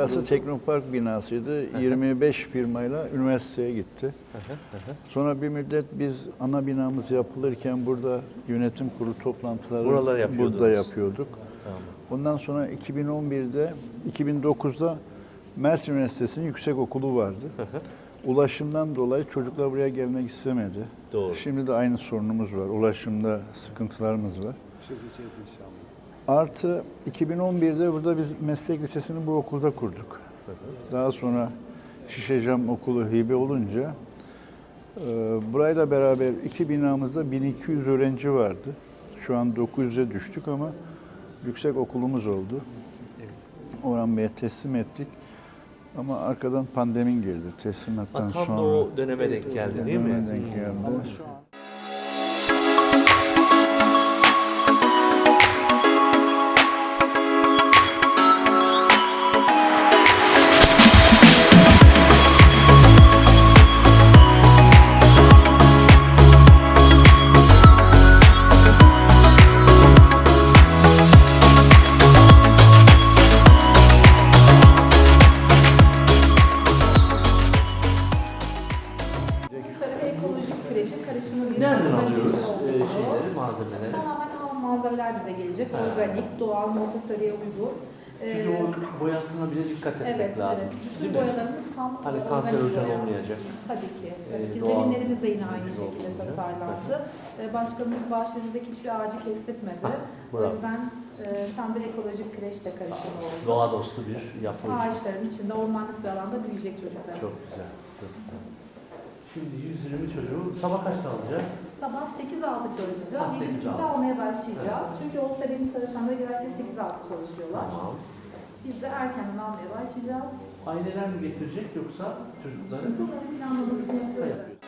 Burası Teknopark binasıydı. 25 firmayla üniversiteye gitti. Sonra bir müddet biz ana binamız yapılırken burada yönetim kurulu toplantıları Buralar burada yapıyorduk. Tamam. Ondan sonra 2011'de, 2009'da Mersin Üniversitesi'nin yüksek okulu vardı. Ulaşımdan dolayı çocuklar buraya gelmek istemedi. Doğru. Şimdi de aynı sorunumuz var. Ulaşımda sıkıntılarımız var. Çözeceğiz inşallah. Artı 2011'de burada biz meslek lisesini bu okulda kurduk. Daha sonra Şişecam Okulu hibe olunca e, burayla beraber iki binamızda 1200 öğrenci vardı. Şu an 900'e düştük ama yüksek okulumuz oldu. Orhan Bey'e teslim ettik. Ama arkadan pandemin geldi teslimattan Ha, tam sonra. da o döneme denk geldi değil mi? Döneme denk geldi. Ama şu an kreşin karışımı bir Nereden alıyoruz e, şeyleri, malzemeleri? Tamamen ham malzemeler bize gelecek. Ha. Organik, doğal, Montessori'ye uygun. Çünkü Ee, o boyasına bile dikkat etmek Evet, lazım. evet. Bütün boyalarımız ham Hani kanserojen olmayacak. Tabii ki. Ee, Tabii ki. doğal- Zeminlerimiz de yine aynı Doğal şekilde olacak. tasarlandı. Ee, Başkanımız bahçemizdeki hiçbir ağacı kestirmedi. Ha, o bravo. yüzden e, tam bir ekolojik kreşle karışımı oldu. Doğa dostu bir yapı. Ağaçların içinde ormanlık bir alanda büyüyecek çocuklarımız. Çok güzel. Çok güzel. Şimdi 120 çocuğu sabah kaçta alacağız? Sabah 8-6 çalışacağız. Ha, 7.30'da 8-6. almaya başlayacağız. Çünkü o sebebi çalışanlar genellikle 8-6 çalışıyorlar. Tamam. Biz de erkenden almaya başlayacağız. Aileler mi getirecek yoksa çocukları? Bunların planlamasını yapıyoruz.